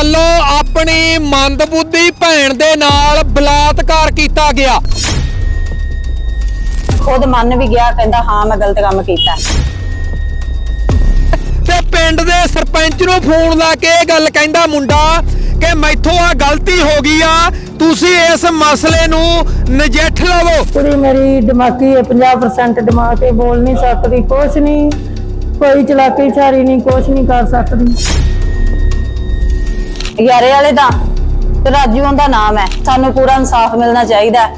ਵੱਲੋਂ ਆਪਣੀ ਮੰਦਬੁੱਧੀ ਭੈਣ ਦੇ ਨਾਲ ਬਲਾਤਕਾਰ ਕੀਤਾ ਗਿਆ। ਖੁਦ ਮੰਨ ਵੀ ਗਿਆ ਕਹਿੰਦਾ ਹਾਂ ਮੈਂ ਗਲਤ ਕੰਮ ਕੀਤਾ। ਤੇ ਪਿੰਡ ਦੇ ਸਰਪੰਚ ਨੂੰ ਫੋਨ ਲਾ ਕੇ ਇਹ ਗੱਲ ਕਹਿੰਦਾ ਮੁੰਡਾ ਕਿ ਮੈਥੋਂ ਆ ਗਲਤੀ ਹੋ ਗਈ ਆ ਤੁਸੀਂ ਇਸ ਮਸਲੇ ਨੂੰ ਨਜਿੱਠ ਲਵੋ। ਕੁੜੀ ਮੇਰੀ ਦਿਮਾਗੀ ਹੈ 50% ਦਿਮਾਗ ਹੈ ਬੋਲ ਨਹੀਂ ਸਕਦੀ ਕੁਛ ਨਹੀਂ ਕੋਈ ਚਲਾਕੀ ਛਾਰੀ ਨਹੀਂ ਕੁਛ ਨਹੀਂ ਕਰ ਸਕਦੀ। ਯਾਰੇ ਵਾਲੇ ਦਾ ਤੇ ਰਾਜੂ ਉਹਦਾ ਨਾਮ ਹੈ। ਸਾਨੂੰ ਪੂਰਾ ਇਨਸਾਫ ਮਿਲਣਾ ਚਾਹੀਦਾ ਹੈ।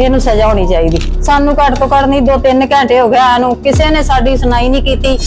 ਇਹਨੂੰ ਸਜ਼ਾ ਹੋਣੀ ਚਾਹੀਦੀ। ਸਾਨੂੰ ਘੱਟ ਤੋਂ ਘੱਟ ਨਹੀਂ 2-3 ਘੰਟੇ ਹੋ ਗਿਆ ਇਹਨੂੰ ਕਿਸੇ ਨੇ ਸਾਡੀ ਸੁਣਾਈ ਨਹੀਂ ਕੀਤੀ।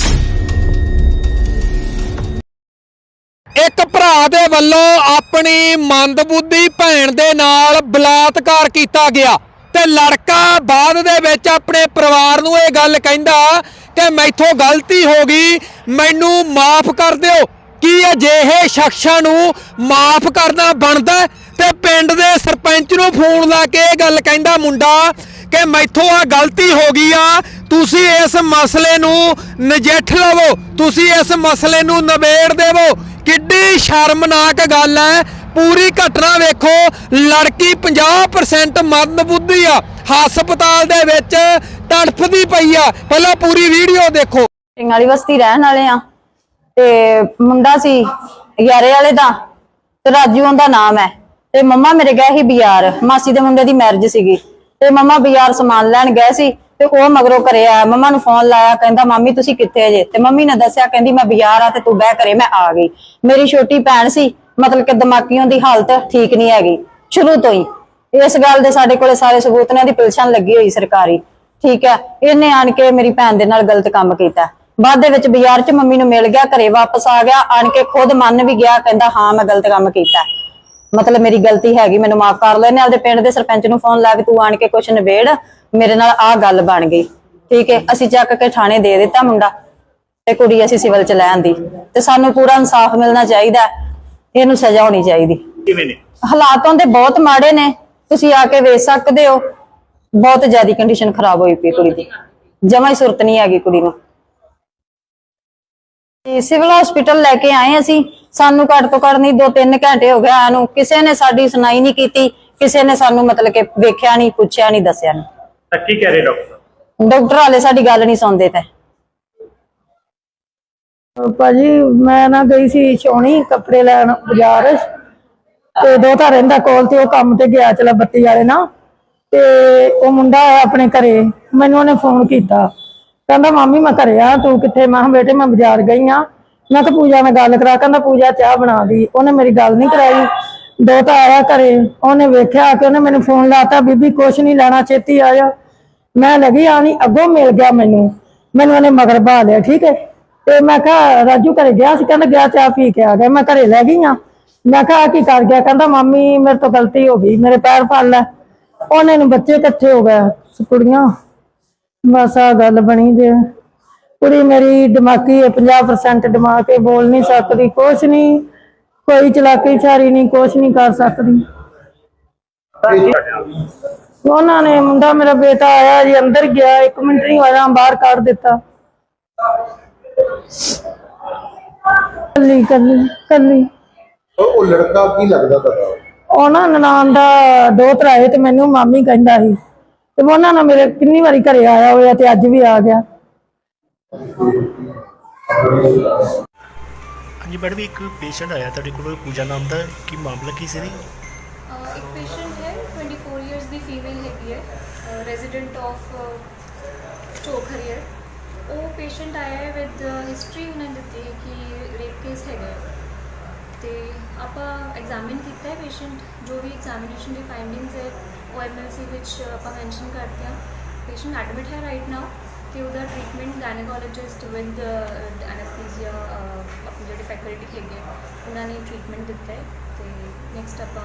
ਇੱਕ ਭਰਾ ਦੇ ਵੱਲੋਂ ਆਪਣੀ ਮੰਦਬੁੱਧੀ ਭੈਣ ਦੇ ਨਾਲ ਬਲਾਤਕਾਰ ਕੀਤਾ ਗਿਆ। ਤੇ ਲੜਕਾ ਬਾਅਦ ਦੇ ਵਿੱਚ ਆਪਣੇ ਪਰਿਵਾਰ ਨੂੰ ਇਹ ਗੱਲ ਕਹਿੰਦਾ ਕਿ ਮੈਥੋਂ ਗਲਤੀ ਹੋ ਗਈ, ਮੈਨੂੰ ਮਾਫ ਕਰ ਦਿਓ। ਕੀ ਅਜਿਹੇ ਸ਼ਖਸਾਂ ਨੂੰ ਮਾਫ ਕਰਨਾ ਬਣਦਾ ਤੇ ਪਿੰਡ ਦੇ ਸਰਪੰਚ ਨੂੰ ਫੋਨ ਲਾ ਕੇ ਇਹ ਗੱਲ ਕਹਿੰਦਾ ਮੁੰਡਾ ਕਿ ਮੈਥੋਂ ਆ ਗਲਤੀ ਹੋ ਗਈ ਆ, ਤੁਸੀਂ ਇਸ ਮਸਲੇ ਨੂੰ ਨਜਿੱਠ ਲਵੋ, ਤੁਸੀਂ ਇਸ ਮਸਲੇ ਨੂੰ ਨਿਬੇੜ ਦੇਵੋ। ਕਿੱਡੀ ਸ਼ਰਮਨਾਕ ਗੱਲ ਹੈ। ਪੂਰੀ ਘਟਨਾ ਵੇਖੋ, ਲੜਕੀ 50% ਮੰਦਬੁੱਧੀ ਆ। ਹਸਪਤਾਲ ਦੇ ਵਿੱਚ ਤੜਫਦੀ ਪਈ ਆ। ਪਹਿਲਾਂ ਪੂਰੀ ਵੀਡੀਓ ਦੇਖੋ। ਸਿੰਘ ਵਾਲੀ ਬਸਤੀ ਰਹਿਣ ਵਾਲੇ ਆ। ਤੇ ਮੁੰਡਾ ਸੀ ਯਾਰੇ ਵਾਲੇ ਦਾ ਤੇ ਰਾਜੂ ਉਹਦਾ ਨਾਮ ਹੈ। ਤੇ ਮੰਮਾ ਮੇਰੇ ਗਏ ਸੀ ਬਾਜ਼ਾਰ, ਮਾਸੀ ਦੇ ਮੁੰਡੇ ਦੀ ਮੈਰਿਜ ਸੀਗੀ। ਤੇ ਮੰਮਾ ਬਾਜ਼ਾਰ ਸਮਾਨ ਲੈਣ ਗਏ ਸੀ ਤੇ ਉਹ ਮਗਰੋਂ ਘਰੇ ਮੰਮਾ ਨੂੰ ਫੋਨ ਲਾਇਆ, ਕਹਿੰਦਾ, ਮਾਮੀ, ਤੁਸੀਂ ਕਿੱਥੇ ਜੇ ਤੇ ਮੰਮੀ ਨੇ ਦੱਸਿਆ, ਕਹਿੰਦੀ, ਮੈਂ ਬਾਜ਼ਾਰ ਆ ਤੇ ਤੂੰ ਬਹਿ ਘਰੇ, ਮੈਂ ਆ ਗਈ। ਮੇਰੀ ਛੋਟੀ ਭੈਣ ਸੀ, ਮਤਲਬ ਕਿ ਦਿਮਾਗੀਆਂ ਦੀ ਹਾਲਤ ਠੀਕ ਨਹੀਂ ਹੈਗੀ, ਸ਼ੁਰੂ ਤੋਂ ਹੀ। ਇਸ ਗੱਲ ਦੇ ਸਾਡੇ ਕੋਲੇ ਸਾਰੇ ਸਬੂਤ ਨੇ ਦੀ ਪਿਲਸ਼ਨ ਲੱਗੀ ਹੋਈ ਸਰਕਾਰੀ। ਠੀਕ ਹੈ, ਇਹਨੇ ਆਣ ਕੇ ਮੇਰੀ ਭੈਣ ਦੇ ਨਾਲ ਗਲਤ ਕੰਮ ਕੀਤਾ। ਬਾਅਦ ਦੇ ਵਿੱਚ ਬਾਜ਼ਾਰ 'ਚ ਮੰਮੀ ਨੂੰ ਮਿਲ ਗਿਆ ਘਰੇ ਵਾਪਸ ਆ ਗਿਆ ਆਣ ਕੇ ਖੁਦ ਮੰਨ ਵੀ ਗਿਆ ਕਹਿੰਦਾ ਹਾਂ ਮੈਂ ਗਲਤ ਕੰਮ ਕੀਤਾ ਮਤਲਬ ਮੇਰੀ ਗਲਤੀ ਹੈਗੀ ਮੈਨੂੰ ਮਾਫ ਕਰ ਲੈ ਨੇ ਆਪਦੇ ਪਿੰਡ ਦੇ ਸਰਪੰਚ ਨੂੰ ਫੋਨ ਲਾ ਕੇ ਤੂੰ ਆਣ ਕੇ ਕੁਛ ਨਿਬੇੜ ਮੇਰੇ ਨਾਲ ਆਹ ਗੱਲ ਬਣ ਗਈ। ਠੀਕ ਹੈ ਅਸੀਂ ਚੱਕ ਕੇ ਥਾਣੇ ਦੇ ਦਿੱਤਾ ਮੁੰਡਾ ਤੇ ਕੁੜੀ ਅਸੀਂ ਸਿਵਲ ਚ ਲੈ ਆਂਦੀ ਤੇ ਸਾਨੂੰ ਪੂਰਾ ਇਨਸਾਫ ਮਿਲਣਾ ਚਾਹੀਦਾ। ਇਹਨੂੰ ਸਜ਼ਾ ਹੋਣੀ ਚਾਹੀਦੀ। ਕਿਵੇਂ ਨੇ? ਹਾਲਾਤਾਂ ਦੇ ਬਹੁਤ ਮਾੜੇ ਨੇ ਤੁਸੀਂ ਆ ਕੇ ਵੇਖ ਸਕਦੇ ਹੋ ਬਹੁਤ ਜ਼ਿਆਦਾ ਕੰਡੀਸ਼ਨ ਖਰਾਬ ਹੋਈ ਪਈ ਕੁੜੀ ਦੀ। ਜਮਾ ਹੀ ਸੁਰਤ ਨਹੀਂ ਹੈਗੀ ਕੁੜੀ ਨੂੰ। ਤੇ ਸਿਵਲ ਹਸਪੀਟਲ ਲੈ ਕੇ ਆਏ ਅਸੀਂ। ਸਾਨੂੰ ਘੱਟ ਤੋਂ ਘੱਟ ਨਹੀਂ 2-3 ਘੰਟੇ ਹੋ ਗਿਆ ਇਹਨੂੰ ਕਿਸੇ ਨੇ ਸਾਡੀ ਸੁਣਾਈ ਨਹੀਂ ਕੀਤੀ ਕਿਸੇ ਨੇ ਸਾਨੂੰ ਮਤਲਬ ਕਿ ਵੇਖਿਆ ਨਹੀਂ ਪੁੱਛਿਆ ਨਹੀਂ ਦੱਸਿਆ ਨਹੀਂ। ਤਾਂ ਕੀ ਕਹਿ ਰਹੇ ਡਾਕਟਰ? ਡਾਕਟਰ ਹਾਲੇ ਸਾਡੀ ਗੱਲ ਨਹੀਂ ਸੁਣਦੇ ਤੇ। ਭਾਜੀ ਮੈਂ ਨਾ ਗਈ ਸੀ ਛੋਣੀ ਕੱਪੜੇ ਲੈਣ ਬਾਜ਼ਾਰ। ਤੇ ਦੋ ਤਾਂ ਰਹਿੰਦਾ ਕੋਲ ਤੇ ਉਹ ਕੰਮ ਤੇ ਗਿਆ ਚਲਾ ਬੱਤੀ ਵਾਲੇ ਨਾਲ। ਤੇ ਉਹ ਮੁੰਡਾ ਆਇਆ ਆਪਣੇ ਘਰੇ। ਮੈਨੂੰ ਉਹਨੇ ਫੋਨ ਕੀਤਾ। ਕਹਿੰਦਾ, ਮਾਮੀ, ਮੈਂ ਘਰੇ ਆ, ਤੂੰ ਕਿੱਥੇ? ਮੈਂ ਕਿਹਾ, ਬੇਟੇ, ਮੈਂ ਬਾਜ਼ਾਰ ਗਈ ਆ। ਮੈਂ ਤਾਂ ਪੂਜਾ ਨਾਲ ਗੱਲ ਕਰਾ, ਕਹਿੰਦਾ, ਪੂਜਾ, ਚਾਹ ਬਣਾ ਦੀ। ਉਹਨੇ ਮੇਰੀ ਗੱਲ ਨਹੀਂ ਕਰਾਈ। ਦੋ ਤਾਂ ਆਇਆ ਘਰੇ। ਉਹਨੇ ਵੇਖਿਆ ਕਿ ਉਹਨੇ ਮੈਨੂੰ ਫੋਨ ਲਾਤਾ, ਬੀਬੀ, ਕੁਛ ਨਹੀਂ ਲੈਣਾ, ਛੇਤੀ ਆ ਜਾ। ਮੈਂ ਲੱਗੀ ਆਣੀ ਅੱਗੋਂ ਮਿਲ ਗਿਆ ਮੈਨੂੰ। ਮੈਨੂੰ ਉਹਨੇ ਮਗਰ ਬਾ ਲਿਆ, ਠੀਕ ਹੈ? ਤੇ ਮੈਂ ਕਿਹਾ, ਰਾਜੂ ਘਰੇ ਗਿਆ ਸੀ? ਕਹਿੰਦਾ, ਗਿਆ, ਚਾਹ ਪੀ ਕੇ ਆ ਗਿਆ। ਮੈਂ ਘਰੇ ਲੈ ਗਈ ਆ। ਮੈਂ ਕਿਹਾ ਕੀ ਕਰ ਗਿਆ? ਕਹਿੰਦਾ, ਮਾਮੀ, ਮੇਰੇ ਤੋਂ ਗਲਤੀ ਹੋ ਗਈ, ਮੇਰੇ ਪੈਰ ਫੜ ਲੈ। ਉਹਨੇ ਨੂੰ ਬੱਚੇ ਇਕੱਠੇ ਹੋ ਗਏ, ਕੁੜੀਆਂ। ਬਸ ਆ ਗੱਲ ਬਣੀ ਜੇ। ਕੁੜੀ ਮੇਰੀ ਦਿਮਾਗੀ ਹੈ 50% ਦਿਮਾਗ ਹੈ ਬੋਲ ਨਹੀਂ ਸਕਦੀ ਕੁਛ ਨਹੀਂ। ਕੋਈ ਚਲਾਕੀ ਛਾਰੀ ਨਹੀਂ ਕੁਛ ਨਹੀਂ ਕਰ ਸਕਦੀ। ਉਹਨਾਂ ਨੇ ਮੁੰਡਾ ਮੇਰਾ ਬੇਟਾ ਆਇਆ ਜੀ ਅੰਦਰ ਗਿਆ ਇੱਕ ਮਿੰਟ ਨਹੀਂ ਹੋਇਆ ਬਾਹਰ ਕੱਢ ਦਿੱਤਾ। ਕੱਲੀ ਕੱਲੀ ਕੱਲੀ। ਉਹ ਲੜਕਾ ਕੀ ਲੱਗਦਾ ਤੁਹਾਡਾ? ਉਹਨਾਂ ਨਨਾਣ ਦਾ ਦੋ ਤਰਾਏ ਤੇ ਮੈਨੂੰ ਮਾਮੀ ਕਹਿੰਦਾ ਸੀ। ਤੇ ਉਹਨਾਂ ਨਾਲ ਮੇਰੇ ਕਿੰਨੀ ਵਾਰੀ ਘਰੇ ਆਇਆ ਹੋਇਆ ਤੇ ਅੱਜ ਵੀ ਆ ਗਿਆ। ਹਾਂਜੀ ਮੈਡਮ ਇੱਕ ਪੇਸ਼ੈਂਟ ਆਇਆ ਤੁਹਾਡੇ ਕੋਲ ਪੂਜਾ ਨਾਮ ਦਾ ਕੀ ਮਾਮਲਾ ਕੀ ਸੀ ਜੀ? ਅਹ ਇੱਕ ਪੇਸ਼ੈਂਟ ਹੈ 24 ਇਅਰਸ ਦੀ ਫੀਮੇਲ ਹੈਗੀ ਹੈ ਰੈਜ਼ੀਡੈਂਟ ਆਫ ਚੋਕ ਹਰੀਅਰ ਉਹ ਪੇਸ਼ੈਂਟ ਆਇਆ ਹੈ ਵਿਦ ਹਿਸਟਰੀ ਉਹਨਾਂ ਨੇ ਦਿੱਤੀ ਹੈ ਕਿ ਰੇਪ ਕੇਸ ਹੈਗਾ ਹੈ। ਤੇ ਆਪਾਂ ਐਗਜ਼ਾਮਿਨ ਕੀਤਾ ਹੈ ਪੇਸ਼ੈਂਟ ਜੋ ਵੀ ਐਗਜ਼ਾਮੀਨੇਸ਼ਨ ਦੀ ਫਾਈਂਡਿੰਗਸ ਹੈ ਉਹ ਐਮਐਲਸੀ ਵਿੱਚ ਆਪਾਂ ਮੈਂਸ਼ਨ ਕਰਦੇ ਹਾਂ। ਪੇਸ਼ੈਂਟ ਐਡਮਿਟ ਹੈ ਰਾਈਟ ਨਾਓ ਤੇ ਉਹਦਾ ਟ੍ਰੀਟਮੈਂਟ ਗਾਇਨੋਕੋਲੋਜਿਸਟ ਵਿਦ ਐਨਸਥੀਸੀਆ ਆਪਣੀ ਜਿਹੜੀ ਫੈਕਲਟੀ ਹੈਗੇ ਉਹਨਾਂ ਨੇ ਟ੍ਰੀਟਮੈਂਟ ਦਿੱਤਾ ਹੈ। ਤੇ ਨੈਕਸਟ ਆਪਾਂ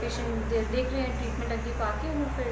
ਪੇਸ਼ੈਂਟ ਦੇ ਦੇਖ ਰਹੇ ਹਾਂ ਟ੍ਰੀਟਮੈਂਟ ਅੱਗੇ ਪਾ ਕੇ ਉਹਨੂੰ ਫਿਰ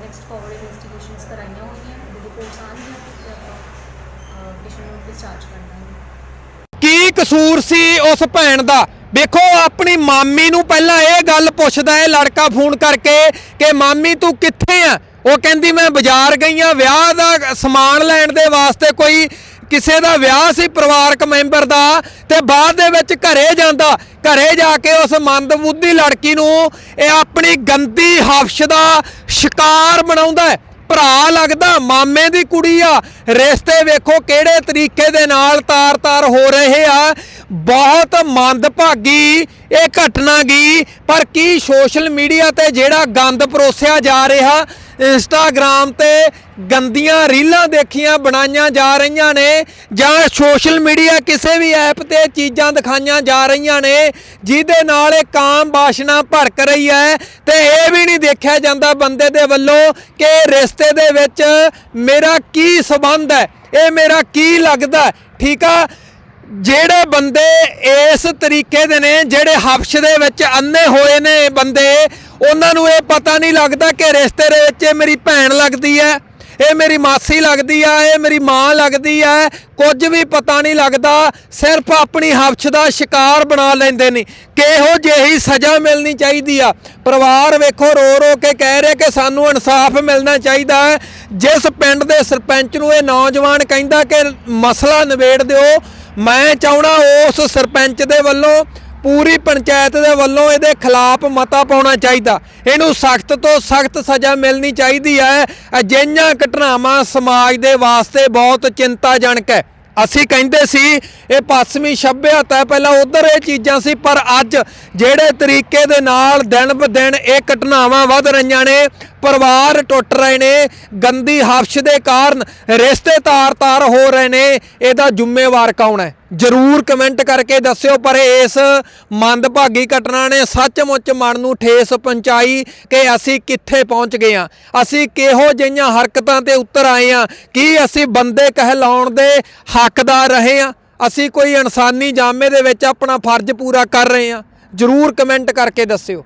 ਨੈਕਸਟ ਫਾਰਵਰਡ ਇਨਵੈਸਟੀਗੇਸ਼ਨਸ ਕਰਾਈਆਂ ਹੋਈਆਂ। ਉਹਦੀ ਰਿਪੋਰਟਸ ਆਉਣਗੀਆਂ ਤੇ ਆਪਾਂ ਪੇਸ਼ੈਂਟ ਨੂੰ ਡਿਸਚਾਰਜ ਕਰਨਾ ਹੈ। ਕੀ ਕਸੂਰ ਸੀ ਉਸ ਭੈਣ ਦਾ? ਵੇਖੋ, ਆਪਣੀ ਮਾਮੀ ਨੂੰ ਪਹਿਲਾਂ ਇਹ ਗੱਲ ਪੁੱਛਦਾ ਹੈ, ਲੜਕਾ ਫੋਨ ਕਰਕੇ ਕਿ ਮਾਮੀ ਤੂੰ ਕਿੱਥੇ ਆ? ਉਹ ਕਹਿੰਦੀ, ਮੈਂ ਬਾਜ਼ਾਰ ਗਈ ਆ, ਵਿਆਹ ਦਾ ਸਮਾਨ ਲੈਣ ਦੇ ਵਾਸਤੇ ਕੋਈ ਕਿਸੇ ਦਾ ਵਿਆਹ ਸੀ ਪਰਿਵਾਰਕ ਮੈਂਬਰ ਦਾ ਤੇ ਬਾਅਦ ਦੇ ਵਿੱਚ ਘਰੇ ਜਾਂਦਾ। ਘਰੇ ਜਾ ਕੇ ਉਸ ਮੰਦਬੁੱਧੀ ਲੜਕੀ ਨੂੰ ਇਹ ਆਪਣੀ ਗੰਦੀ ਹਫਸ਼ ਦਾ ਸ਼ਿਕਾਰ ਬਣਾਉਂਦਾ ਹੈ। ਭਰਾ ਲੱਗਦਾ, ਮਾਮੇ ਦੀ ਕੁੜੀ ਆ। ਰਿਸ਼ਤੇ ਵੇਖੋ ਕਿਹੜੇ ਤਰੀਕੇ ਦੇ ਨਾਲ ਤਾਰ-ਤਾਰ ਹੋ ਰਹੇ ਆ। ਬਹੁਤ ਮੰਦਭਾਗੀ ਇਹ ਘਟਨਾ ਗਈ। ਪਰ ਕੀ ਸੋਸ਼ਲ ਮੀਡੀਆ ਤੇ ਜਿਹੜਾ ਗੰਦ ਪਰੋਸਿਆ ਜਾ ਰਿਹਾ ਇੰਸਟਾਗ੍ਰam ਤੇ ਗੰਦੀਆਂ ਰੀਲਾਂ ਦੇਖੀਆਂ ਬਣਾਈਆਂ ਜਾ ਰਹੀਆਂ ਨੇ ਜਾਂ ਸੋਸ਼ਲ ਮੀਡੀਆ ਕਿਸੇ ਵੀ ਐਪ ਤੇ ਚੀਜ਼ਾਂ ਦਿਖਾਈਆਂ ਜਾ ਰਹੀਆਂ ਨੇ, ਜਿਹਦੇ ਨਾਲ ਇਹ ਕਾਮ ਬਾਸ਼ਨਾ ਭੜਕ ਰਹੀ ਹੈ ਤੇ ਇਹ ਵੀ ਨਹੀਂ ਦੇਖਿਆ ਜਾਂਦਾ ਬੰਦੇ ਦੇ ਵੱਲੋਂ ਕਿ ਰਿਸ਼ਤੇ ਦੇ ਵਿੱਚ ਮੇਰਾ ਕੀ ਸਬੰਧ ਹੈ, ਇਹ ਮੇਰਾ ਕੀ ਲੱਗਦਾ ਠੀਕ ਆ? ਜਿਹੜੇ ਬੰਦੇ ਇਸ ਤਰੀਕੇ ਦੇ ਨੇ, ਜਿਹੜੇ ਹਫਸ਼ ਦੇ ਵਿੱਚ ਅੰਨੇ ਹੋਏ ਨੇ ਬੰਦੇ, ਉਹਨਾਂ ਨੂੰ ਇਹ ਪਤਾ ਨਹੀਂ ਲੱਗਦਾ ਕਿ ਰਿਸ਼ਤੇ ਦੇ ਵਿੱਚ ਇਹ ਮੇਰੀ ਭੈਣ ਲੱਗਦੀ ਹੈ, ਇਹ ਮੇਰੀ ਮਾਸੀ ਲੱਗਦੀ ਆ, ਇਹ ਮੇਰੀ ਮਾਂ ਲੱਗਦੀ ਆ, ਕੁਝ ਵੀ ਪਤਾ ਨਹੀਂ ਲੱਗਦਾ, ਸਿਰਫ ਆਪਣੀ ਹਫਸ਼ ਦਾ ਸ਼ਿਕਾਰ ਬਣਾ ਲੈਂਦੇ ਨੇ। ਕਿਹੋ ਜਿਹੀ ਸਜ਼ਾ ਮਿਲਣੀ ਚਾਹੀਦੀ ਆ? ਪਰਿਵਾਰ ਵੇਖੋ, ਰੋ ਰੋ ਕੇ ਕਹਿ ਰਹੇ ਕਿ ਸਾਨੂੰ ਇਨਸਾਫ ਮਿਲਣਾ ਚਾਹੀਦਾ ਹੈ। ਜਿਸ ਪਿੰਡ ਦੇ ਸਰਪੰਚ ਨੂੰ ਇਹ ਨੌਜਵਾਨ ਕਹਿੰਦਾ ਕਿ ਮਸਲਾ ਨਿਬੇੜ ਦਿਓ ਮੈਂ ਚਾਹਣਾ ਉਸ ਸਰਪੰਚ ਦੇ ਵੱਲੋਂ, ਪੂਰੀ ਪੰਚਾਇਤ ਦੇ ਵੱਲੋਂ ਇਹਦੇ ਖਿਲਾਫ ਮਤਾ ਪਾਉਣਾ ਚਾਹੀਦਾ। ਇਹਨੂੰ ਸਖਤ ਤੋਂ ਸਖਤ ਸਜ਼ਾ ਮਿਲਣੀ ਚਾਹੀਦੀ ਹੈ। ਅਜਿਹੀਆਂ ਘਟਨਾਵਾਂ ਸਮਾਜ ਦੇ ਵਾਸਤੇ ਬਹੁਤ ਚਿੰਤਾਜਨਕ ਹੈ। ਅਸੀਂ ਕਹਿੰਦੇ ਸੀ ਇਹ ਪੱਛਮੀ ਸੱਭਿਅਤਾ ਹੈ। ਪਹਿਲਾਂ ਉਧਰ ਇਹ ਚੀਜ਼ਾਂ ਸੀ, ਪਰ ਅੱਜ ਜਿਹੜੇ ਤਰੀਕੇ ਦੇ ਨਾਲ ਦਿਨ ਬ ਦਿਨ ਇਹ ਘਟਨਾਵਾਂ ਵੱਧ ਰਹੀਆਂ ਨੇ, ਪਰਿਵਾਰ ਟੁੱਟ ਰਹੇ ਨੇ, ਗੰਦੀ ਹਫਸ਼ ਦੇ ਕਾਰਨ ਰਿਸ਼ਤੇ ਤਾਰ-ਤਾਰ ਹੋ ਰਹੇ ਨੇ, ਇਹਦਾ ਜ਼ਿੰਮੇਵਾਰ ਕੌਣ ਹੈ? ਜਰੂਰ ਕਮੈਂਟ ਕਰਕੇ ਦੱਸਿਓ, ਪਰ ਇਸ ਮੰਦਭਾਗੀ ਘਟਨਾ ਨੇ ਸੱਚਮੁੱਚ ਮਨ ਨੂੰ ਠੇਸ ਪਹੁੰਚਾਈ ਕਿ ਅਸੀਂ ਕਿੱਥੇ ਪਹੁੰਚ ਗਏ ਆ ਅਸੀਂ ਕਿਹੋ ਜਿਹੀਆਂ ਹਰਕਤਾਂ ਤੇ ਉਤਰ ਆਏ ਆ ਕੀ ਅਸੀਂ ਬੰਦੇ ਕਹਿਲਾਉਣ ਦੇ ਹੱਕਦਾਰ ਰਹੇ ਆ ਅਸੀਂ ਕੋਈ ਇਨਸਾਨੀ ਜਾਮੇ ਦੇ ਵਿੱਚ ਆਪਣਾ ਫਰਜ਼ ਪੂਰਾ ਕਰ ਰਹੇ ਹਾਂ, ਜਰੂਰ ਕਮੈਂਟ ਕਰਕੇ ਦੱਸਿਓ।